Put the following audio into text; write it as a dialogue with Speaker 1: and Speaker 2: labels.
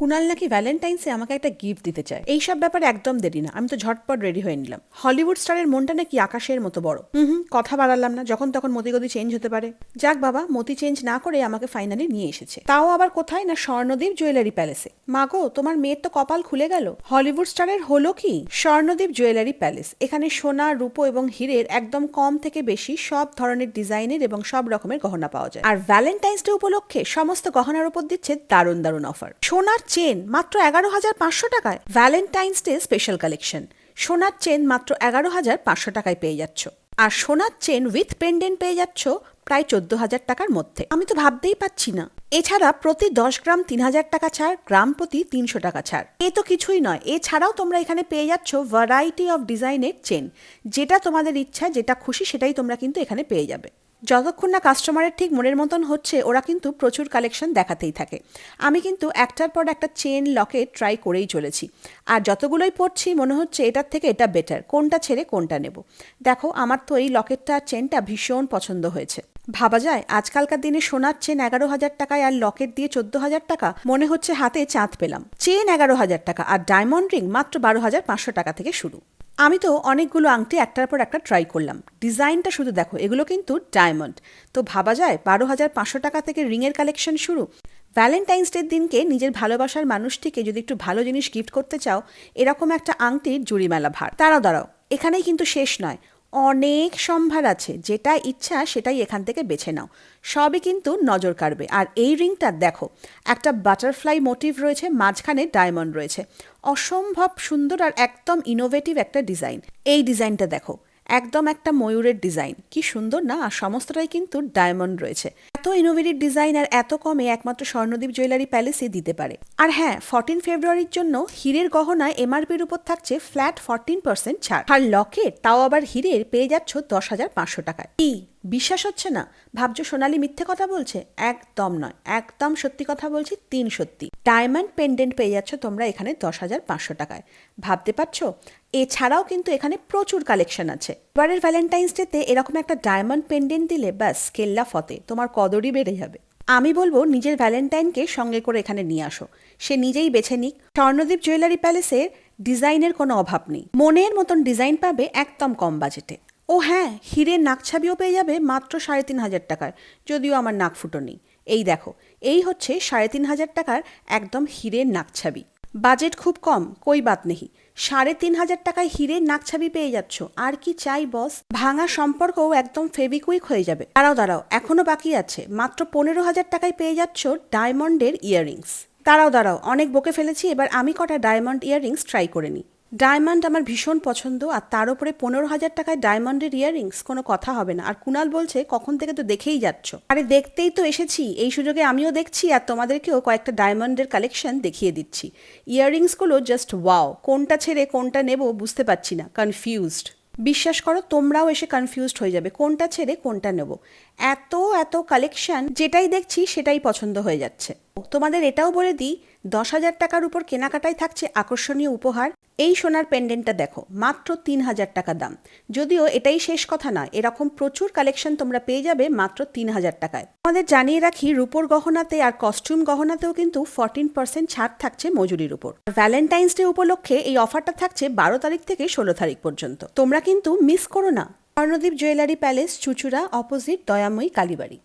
Speaker 1: কুনাল নাকি ভ্যালেন্টাইন্সে আমাকে একটা গিফট দিতে চায়। এইসব ব্যাপারে একদম দেরি না। আমি তো ঝটপট রেডি হয়ে নিলাম। হলিউড স্টারের মনটা নাকি আকাশের মতো বড়। হুম কথা বাড়ালাম না, যখন তখন মতিগতি চেঞ্জ হতে পারে। যাক বাবা, মতি চেঞ্জ না করে আমাকে ফাইনালি নিয়ে এসেছে। তাও আবার কোথায় না স্বর্ণদ্বীপ জুয়েলারি প্যালেসে মাগো তোমার মেয়ের তো কপাল খুলে গেল। হলিউড স্টারের হলো কি? স্বর্ণদ্বীপ জুয়েলারি প্যালেস এখানে সোনা, রূপো এবং হীরের একদম কম থেকে বেশি সব ধরনের ডিজাইনের এবং সব রকমের গহনা পাওয়া যায়। আর ভ্যালেন্টাইন্স ডে উপলক্ষে সমস্ত গহনার উপর দিচ্ছে দারুণ দারুণ অফার সোনার চেন মাত্র এগারো হাজার পাঁচশো টাকায় ভ্যালেন্টাইন্স ডে স্পেশাল কালেকশন সোনার চেন মাত্র এগারো হাজার পাঁচশো টাকায় পেয়ে যাচ্ছ। আর সোনার চেন উইথ পেন্ডেন্ট পেয়ে যাচ্ছ প্রায় চোদ্দ হাজার টাকার মধ্যে। আমি তো ভাবতেই পাচ্ছি না। এছাড়া প্রতি দশ গ্রাম তিন হাজার টাকা ছাড়, গ্রাম প্রতি তিনশো টাকা ছাড়। এ তো কিছুই নয়। এছাড়াও তোমরা এখানে পেয়ে যাচ্ছ ভ্যারাইটি অফ ডিজাইনের চেন। যেটা তোমাদের ইচ্ছা, যেটা খুশি, সেটাই তোমরা কিন্তু এখানে পেয়ে যাবে। যতক্ষণ না কাস্টমারের ঠিক মনের মতন হচ্ছে, ওরা কিন্তু প্রচুর কালেকশন দেখাতেই থাকে। আমি কিন্তু একটার পর একটা চেন লকে ট্রাই করেই চলেছি। আর যতগুলোই পড়ছি, মনে হচ্ছে এটার থেকে এটা বেটার কোনটা ছেড়ে কোনটা নেব। দেখো, আমার তো এই লকেটটা চেনটা ভীষণ পছন্দ হয়েছে। ভাবা যায়, আজকালকার দিনে সোনার চেন এগারো হাজার টাকায় আর লকেট দিয়ে চোদ্দ হাজার টাকা, মনে হচ্ছে হাতে চাঁদ পেলাম। চেন এগারো হাজার টাকা আর ডায়মন্ড রিং মাত্র বারো হাজার পাঁচশো টাকা থেকে শুরু। আমি তো অনেকগুলো আংটি একটার পর একটা ট্রাই করলাম। ডিজাইনটা শুধু দেখো, এগুলো কিন্তু ডায়মন্ড তো ভাবা যায়, বারো হাজার পাঁচশো টাকা থেকে রিংয়ের কালেকশন শুরু। ভ্যালেন্টাইন্স ডের দিনকে নিজের ভালোবাসার মানুষটিকে যদি একটু ভালো জিনিস গিফট করতে চাও, এরকম একটা আংটির জুড়ি মেলা ভার। দাঁড়াও দাঁড়াও, এখানেই কিন্তু শেষ নয়। অনেক সম্ভার আছে, যেটা ইচ্ছা সেটাই এখান থেকে বেছে নাও। সবই কিন্তু নজর কাড়বে। আর এই রিংটা দেখো, একটা বাটারফ্লাই মোটিভ রয়েছে, মাঝখানে ডায়মন্ড রয়েছে। অসম্ভব সুন্দর আর একদম ইনোভেটিভ একটা ডিজাইন। এই ডিজাইনটা দেখো একদম একটা ময়ূরের ডিজাইন। কি সুন্দর না? আর সমস্তটাই কিন্তু ডায়মন্ড রয়েছে। এত ইনোভেটিভ ডিজাইন আর এত কমে একমাত্র স্বর্ণদ্বীপ জুয়েলারি প্যালেসে দিতে পারে। আর হ্যাঁ ফর্টিন ফেব্রুয়ারির জন্য হীরের গহনায় এমআরপির উপর থাকছে ফ্ল্যাট ফর্টিন পার্সেন্ট ছাড়। আর লকেট তাও আবার হীরের, পেয়ে যাচ্ছ দশ হাজার পাঁচশো টাকায়। বিশ্বাস হচ্ছে না। ভাবছ সোনালি মিথ্যে কথা বলছে? একদম নয়। একদম সত্যি কথা বলছি, তিন সত্যি। ডায়মন্ড পেন্ডেন্ট পেয়ে যাচ্ছ তোমরা এখানে দশ হাজার পাঁচশো টাকায়। ভাবতে পারছ? এছাড়াও কিন্তু এখানে প্রচুর কালেকশন আছে। এবারের ভ্যালেন্টাইন্স ডেতে এরকম একটা ডায়মন্ড পেন্ডেন্ট দিলে ব্যাস, কেল্লা ফতে। তোমার কদরই বেড়ে যাবে। আমি বলব, নিজের ভ্যালেন্টাইনকে সঙ্গে করে এখানে নিয়ে আসো। সে নিজেই বেছে নিক। স্বর্ণদ্বীপ জুয়েলারি প্যালেসের ডিজাইনের কোনো অভাব নেই। মনের মতন ডিজাইন পাবে একদম কম বাজেটে ও হ্যাঁ হীরের নাকছাবিও পেয়ে যাবে মাত্র সাড়ে তিন হাজার টাকায় যদিও আমার নাক ফুটো নেই এই দেখো, এই হচ্ছে সাড়ে তিন হাজার টাকার একদম হীরের নাকছাবি। বাজেট খুব কম, কই বাত নেই সাড়ে তিন হাজার টাকায় হীরের নাকছাবি পেয়ে যাচ্ছ, আর কি চাই বস? ভাঙা সম্পর্কও একদম ফেবিকুইক হয়ে যাবে। দাঁড়াও দাঁড়াও, এখনও বাকি আছে, মাত্র পনেরো হাজার টাকায় পেয়ে যাচ্ছ ডায়মন্ডের ইয়াররিংস। দাঁড়াও দাঁড়াও, অনেক বকে ফেলেছি, এবার আমি কটা ডায়মন্ড ইয়াররিংস ট্রাই করে নিই। ডায়মন্ড আমার ভীষণ পছন্দ, আর তার উপরে পনেরো হাজার টাকায় ডায়মন্ডের ইয়াররিংস কোনো কথা হবে না। আর কুনাল বলছে, কখন থেকে তো দেখেই যাচ্ছ? আরে দেখতেই তো এসেছি। এই সুযোগে আমিও দেখছি, আর তোমাদেরকেও কয়েকটা ডায়মন্ডের কালেকশন দেখিয়ে দিচ্ছি। ইয়াররিংসগুলো জাস্ট ওয়াও কোনটা ছেড়ে কোনটা নেব বুঝতে পারছি না। কনফিউজড বিশ্বাস করো, তোমরাও এসে কনফিউজড হয়ে যাবে, কোনটা ছেড়ে কোনটা নেব। এত এত কালেকশন যেটাই দেখছি সেটাই পছন্দ হয়ে যাচ্ছে। তোমাদের এটাও বলে দিই, দশ হাজার টাকার উপর কেনাকাটায় থাকছে আকর্ষণীয় উপহার। এই সোনার পেন্ডেন্টটা দেখো, মাত্র তিন হাজার টাকা দাম। যদিও এটাই শেষ কথা নয়, এরকম প্রচুর কালেকশন তোমরা পেয়ে যাবে মাত্র তিন হাজার টাকায়। আমাদের জানিয়ে রাখি, রূপোর গহনাতে আর কস্টিউম গহনাতেও কিন্তু ফর্টিন পার্সেন্ট ছাড় থাকছে মজুরির উপর। ভ্যালেন্টাইন্স ডে উপলক্ষে এই অফারটা থাকছে বারো তারিখ থেকে ষোলো তারিখ পর্যন্ত। তোমরা কিন্তু মিস করো না। Swarnadwip jewellery palace Chuchura opposite Dayamoyee, কালীবাড়ি।